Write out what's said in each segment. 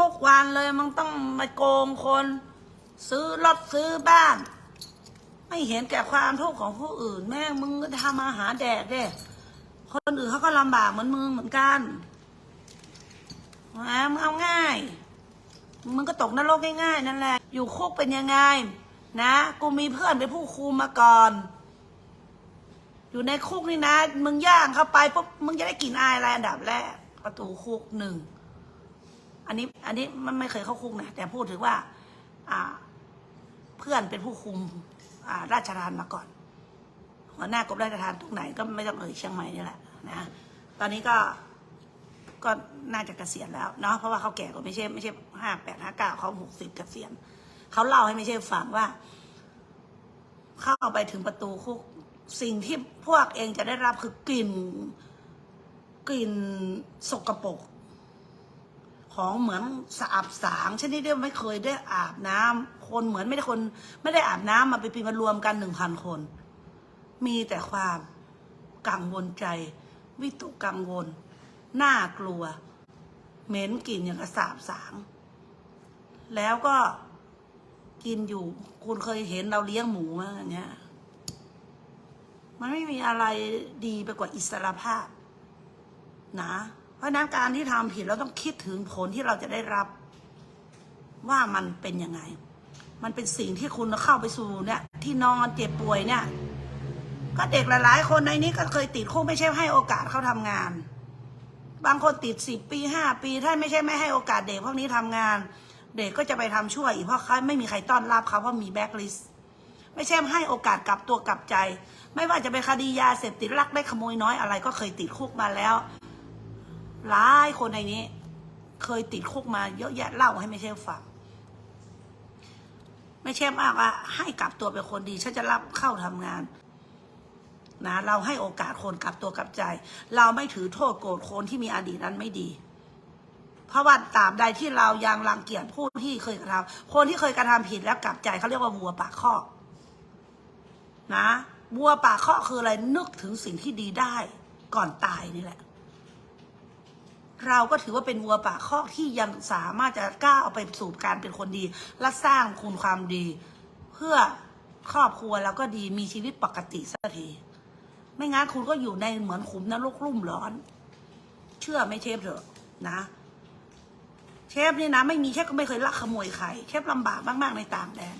ทุกวันเลยมึงต้องมาโกงคน ซื้อรถซื้อบ้าน ไม่เห็นแก่ความทุกข์ของผู้อื่น แม่งมึงก็ทำอาหารแดกเด้คนอื่นเขาก็ลำบากเหมือนมึงเหมือนกันนะมึงเอาง่าย มึงก็ตกนรกง่ายๆนั่นแหละ อยู่คุกเป็นยังไง นะ กูมีเพื่อนเป็นผู้คุมมาก่อน อยู่ในคุกนี่นะ มึงย่างเข้าไปปุ๊บ มึงจะได้กลิ่นอายอะไรอันดับแรก ประตูคุกหนึ่ง อันนี้อันนี้มันไม่เคยเข้าคุกนะแต่พูดถึงว่า อ่า เพื่อนเป็นผู้คุม อ่า ราชทานมาก่อนหัวหน้ากรมราชทานตรงไหนก็ไม่ต้องเอ่ยเชียงใหม่นี่แหละนะตอนนี้ก็ก็น่าจะเกษียณแล้วเนาะเพราะว่าเขาแก่ก็ไม่ใช่ไม่ใช่ห้าแปดห้าเก้าเขาหกสิบเกษียณเขาเล่าให้ไม่ใช่ฟังว่า เข้าไปถึงประตูคุกสิ่งที่พวกเองจะได้รับคือกลิ่น กลิ่นสกปรก ของเหมือนสะอาบสางชนิดที่ไม่เคยได้อาบน้ำคนเหมือนไม่ได้คน ไม่ได้อาบน้ำมาไปปีมารวมกันหนึ่งพันคน มีแต่ความกังวลใจ วิตกกังวลน่ากลัว เหม็นกลิ่นอย่างกระสาบสาง แล้วก็กินอยู่ คุณเคยเห็นเราเลี้ยงหมูไหมอย่างเงี้ยมันไม่มีอะไรดีไปกว่าอิสรภาพนะ เพราะนั้นการที่ทำผิดเราต้องคิดถึงผลที่เราจะได้รับ ว่ามันเป็นยังไง มันเป็นสิ่งที่คุณเข้าไปสู่เนี่ย ที่นอนเจ็บป่วยเนี่ย ก็เด็กหลาย ๆ คนในนี้ก็เคยติดคุกไม่ใช่ให้โอกาสเขาทำงาน บางคนติดสิบปีห้าปีถ้าไม่ใช่ไม่ให้โอกาสเด็กพวกนี้ทำงาน เด็กก็จะไปทำชั่วอีกเพราะเขาไม่มีใครต้อนรับเขาเพราะมีแบ็คลิสต์ไม่ใช่ให้โอกาสกลับตัวกลับใจ ไม่ว่าจะเป็นคดียาเสพติดลักได้ขโมยน้อยอะไร ก็เคยติดคุกมาแล้ว หลายคนในนี้ เคยติดคุกมาเยอะแยะเล่าให้ไม่ใช่ฟังไม่ใช่มากว่าให้กลับตัวเป็นคนดี ฉันจะรับเข้าทำงาน นะ เราให้โอกาสคนกลับตัวกลับใจ เราไม่ถือโทษโกรธคนที่มีอดีตนั้นไม่ดี เพราะว่าตาบใดที่เรายังรังเกียจผู้ที่เคยกระทำคนที่เคยกระทำผิดแล้วกลับใจเขาเรียกว่าวัวปากคอกนะวัวปากคอกคืออะไรนึกถึงสิ่งที่ดีได้ ก่อนตายนี่แหละ เราก็ถือว่าเป็นวัวป่าคอกที่ยังสามารถจะกล้าเอาไปสู่การเป็นคนดี และสร้างคุณความดี เพื่อครอบครัวเราก็ดีมีชีวิตปกติสักทีไม่งั้นคุณก็อยู่ในเหมือนขุมนรกรุ่มร้อน เชื่อไม่เชฟเถอะนะ เชฟนี่นะ ไม่มีเชฟก็ไม่เคยลักขโมยใครเชฟลำบากมากๆในต่างแดน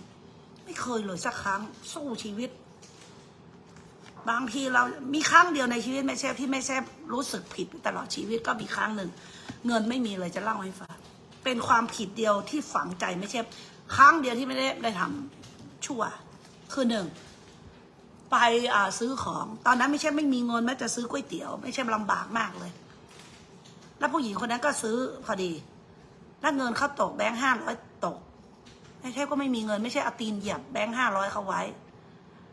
ไม่เคยเลยสักครั้งสู้ชีวิต บางทีเรามีครั้งเดียวในชีวิตไม่เชฟที่ไม่เชฟรู้สึกผิดตลอดชีวิตก็มีครั้งหนึ่ง เงินไม่มีเลยจะเล่าให้ฟังเป็นความผิดเดียวที่ฝังใจไม่เชฟครั้งเดียวที่ไม่ได้ได้ทำชั่ว คือหนึ่งไปซื้อของ ตอนนั้นไม่ใช่ไม่มีเงินแม้จะซื้อก๋วยเตี๋ยว ไม่ใช่ลำบากมากเลย แล้วผู้หญิงคนนั้นก็ซื้อพอดี แล้วเงินเขาตกแบงค์ห้าร้อยตก ไม่ใช่ก็ไม่มีเงิน ไม่ใช่เอาตีนเหยียบแบงค์ห้าร้อยเขาไว้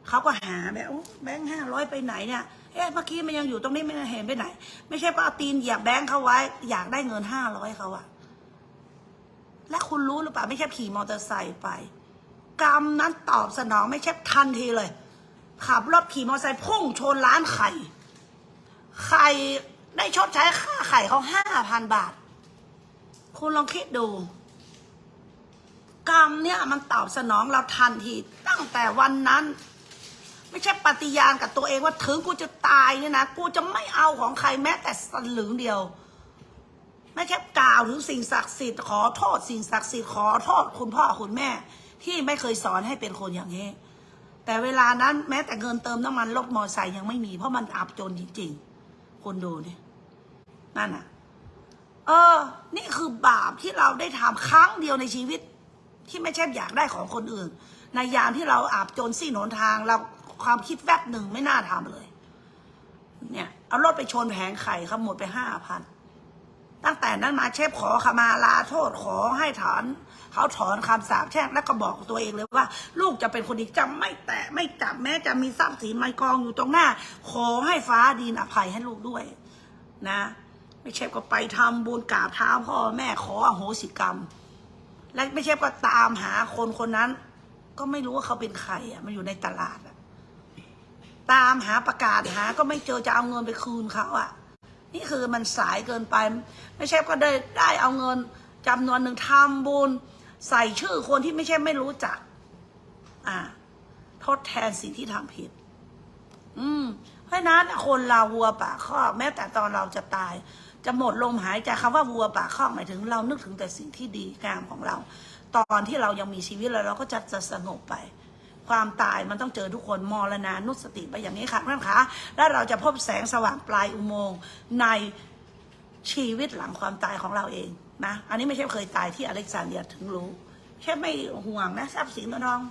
เขาก็หาแบบแบงค์ห้าร้อยไปไหนเนี่ยเอ๊ะเมื่อกี้มันยังอยู่ตรงนี้ไม่เห็นไปไหน ไม่ใช่ว่าเอาตีนเหยียบแบงค์เขาไว้ อยากได้เงินห้าร้อยเขาอะและคุณรู้หรือเปล่าไม่ใช่ขี่มอเตอร์ไซค์ไปกรรมนั้นตอบสนองไม่ใช่ทันทีเลย ขับรถขี่มอเตอร์ไซค์พุ่งชนร้านไข่ไข่ได้ชดใช้ค่าไข่เขาห้าพันบาท คุณลองคิดดู กรรมเนี่ยมันตอบสนองเราทันที ตั้งแต่วันนั้น ไม่ใช่ปฏิญาณกับตัวเองว่าถึงกูจะตายเนี่ยนะกูจะไม่เอาของใครแม้แต่สลึงเดียว ไม่ใช่กล่าวถึงสิ่งศักดิ์สิทธิ์ขอโทษสิ่งศักดิ์สิทธิ์ขอโทษคุณพ่อคุณแม่ ที่ไม่เคยสอนให้เป็นคนอย่างนี้แต่เวลานั้นแม้แต่เงินเติมน้ำมันรถมอเตอร์ไซค์ยังไม่มี เพราะมันอับจนจริงๆคุณดูนี่นั่นน่ะ เออ นี่คือบาปที่เราได้ทำครั้งเดียวในชีวิต ที่ไม่ใช่อยากได้ของคนอื่น ในยามที่เราอาบจนสิ้นหนทางเรา ความคิดแวบหนึ่งไม่น่าทำเลย เนี่ยเอารถไปชนแผงไข่เขาหมดไปห้าพันตั้งแต่นั้นมาเชฟขอขมาลาโทษขอให้ถอนเขาถอนคำสาปแช่งแล้วก็บอกตัวเองเลยว่า ลูกจะเป็นคนดีจะไม่แตะไม่จับแม้จะมีทรัพย์สินไม่กองอยู่ตรงหน้า ขอให้ฟ้าดินอภัยให้ลูกด้วย นะไม่ใช่ก็ไปทำบุญกราบเท้าพ่อแม่ขออโหสิกรรม และไม่ใช่ก็ตามหาคนคนนั้น ก็ไม่รู้ว่าเขาเป็นใครอะมันอยู่ในตลาดอะ ตามหาประกาศหาก็ไม่เจอจะเอาเงินไปคืนเขาอะ นี่คือมันสายเกินไป ไม่ใช่ก็ได้ได้เอาเงินจำนวนหนึ่งทำบุญใส่ชื่อคนที่ไม่ใช่ไม่รู้จัก อ่า ทดแทนสิ่งที่ทำผิด อืม เพราะฉะนั้นคนเราวัวปากคอกแม้แต่ตอนเราจะตาย จะหมดลมหายใจคำว่าวัวปากคอกหมายถึง เรานึกถึงแต่สิ่งที่ดีงามของเรา ตอนที่เรายังมีชีวิตแล้วเราก็จะจะสงบไป ความตายมันต้องเจอทุกคนมรณานุสติไปอย่างนี้ค่ะท่านคะแล้วเราจะพบแสงสว่างปลายอุโมงค์ในชีวิตหลังความตายของเราเองนะ อันนี้ไม่ใช่เคยตายที่อเล็กซานเดียถึงรู้ แค่ไม่ห่วงนะทรัพย์สินเงินทอง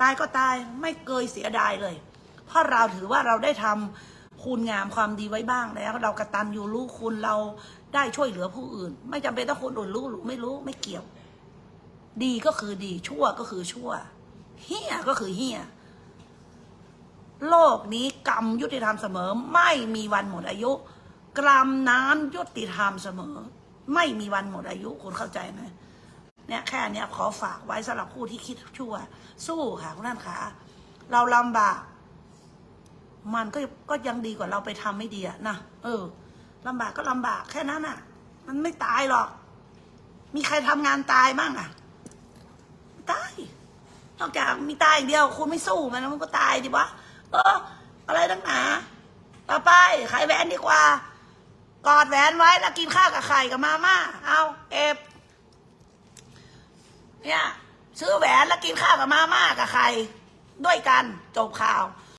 ตายก็ตายไม่เคยเสียดายเลย เพราะเราถือว่าเราได้ทำคุณงามความดีไว้บ้างแล้ว เรากระตันอยู่รู้คุณเราได้ช่วยเหลือผู้อื่น ไม่จำเป็นต้องคนอื่นรู้หรือไม่รู้ไม่เกี่ยว ดีก็คือดีชั่วก็คือชั่ว เฮียก็คือเฮียโลกนี้กรรมยุติธรรมเสมอ ไม่มีวันหมดอายุ กรรมน้ำยุติธรรมเสมอ ไม่มีวันหมดอายุคุณเข้าใจไหมเนี่ยแค่เนี้ยขอฝากไว้สำหรับผู้ที่คิดชั่ว สู้ค่ะคุณท่านคะเราลำบาก มันก็ก็ยังดีกว่าเราไปทำไม่ดีอะนะเออลำบากก็ลำบากแค่นั้นอะมันไม่ตายหรอก มีใครทำงานตายบ้างอะตาย นอกจากมีตายอย่างเดียว คุณไม่สู้มันแล้วมันก็ตายดิวะเออ อะไรตั้งหนาต่อไปขายแหวนดีกว่า กอดแหวนไว้แล้วกินข้าวกับไข่กับมาม่าเอาเอฟเนี่ยซื้อแหวนแล้วกินข้าวกับมาม่ากับไข่ด้วยกันจบข่าว